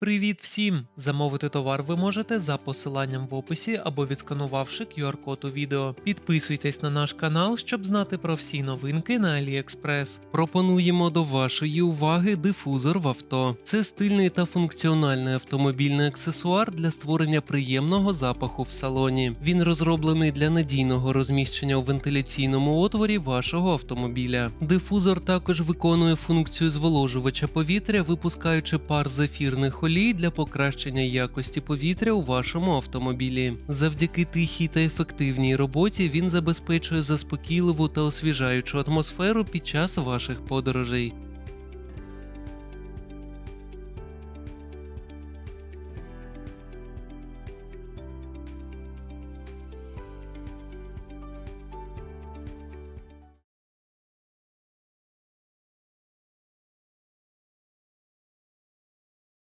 Привіт всім! Замовити товар ви можете за посиланням в описі або відсканувавши QR-код у відео. Підписуйтесь на наш канал, щоб знати про всі новинки на AliExpress. Пропонуємо до вашої уваги дифузор в авто. Це стильний та функціональний автомобільний аксесуар для створення приємного запаху в салоні. Він розроблений для надійного розміщення у вентиляційному отворі вашого автомобіля. Дифузор також виконує функцію зволожувача повітря, випускаючи пар з ефірних олій для покращення якості повітря у вашому автомобілі. Завдяки тихій та ефективній роботі він забезпечує заспокійливу та освіжаючу атмосферу під час ваших подорожей.